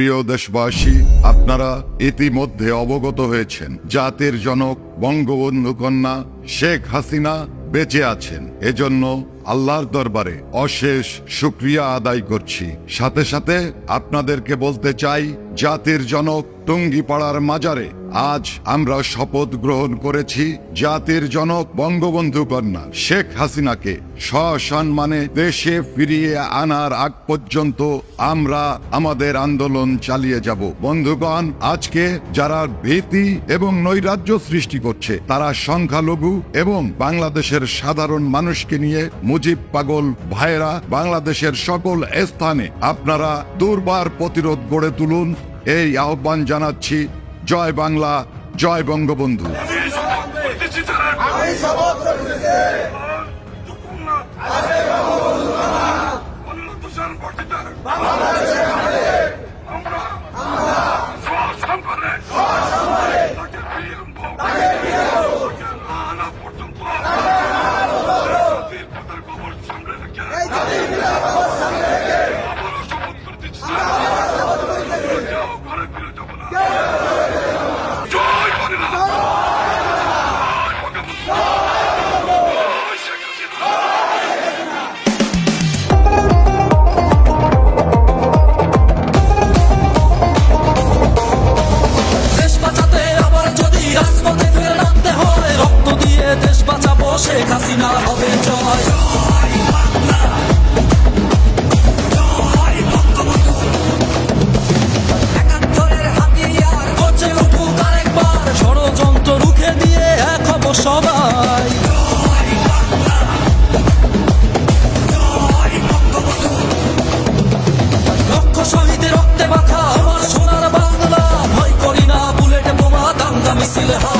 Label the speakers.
Speaker 1: প্রিয় দেশবাসী, আপনারা ইতিমধ্যে অবগত হয়েছেন, জাতির জনক, বঙ্গবন্ধু কন্যা শেখ হাসিনা বেঁচে আছেন। এজন্য আল্লাহর দরবারে অশেষ শুক্রিয়া আদায় করছি। সাথে সাথে আপনাদেরকে বলতে চাই, জাতির জনক টুঙ্গিপাড়ার মাজারে আজ আমরা শপথ গ্রহণ করেছি জাতির জনক বঙ্গবন্ধু কন্যা শেখ হাসিনাকে। সসম্মানে দেশে ফিরিয়ে আনার আগ পর্যন্ত আমরা আমাদের আন্দোলন চালিয়ে যাব। বন্ধুগণ, আজকে যারা ভীতি এবং নৈরাজ্য সৃষ্টি করছে, তারা সংখ্যালঘু এবং বাংলাদেশের সাধারণ মানুষকে নিয়ে মুজিব পাগল ভাইরা বাংলাদেশের সকল স্থানে আপনারা দুর্বার প্রতিরোধ গড়ে তুলুন। এই আহ্বান জানাচ্ছি জয় বাংলা জয় বঙ্গবন্ধু। আমি
Speaker 2: শেখ হাসিনা হবে জয়। ষড়যন্ত্র রুখে দিয়ে এক হব সবাই। শহীদের রক্তে মাখা আমার সোনার বাংলা। ভয় করি না বুলেট বোমা, দাঙ্গা মিছিল হয়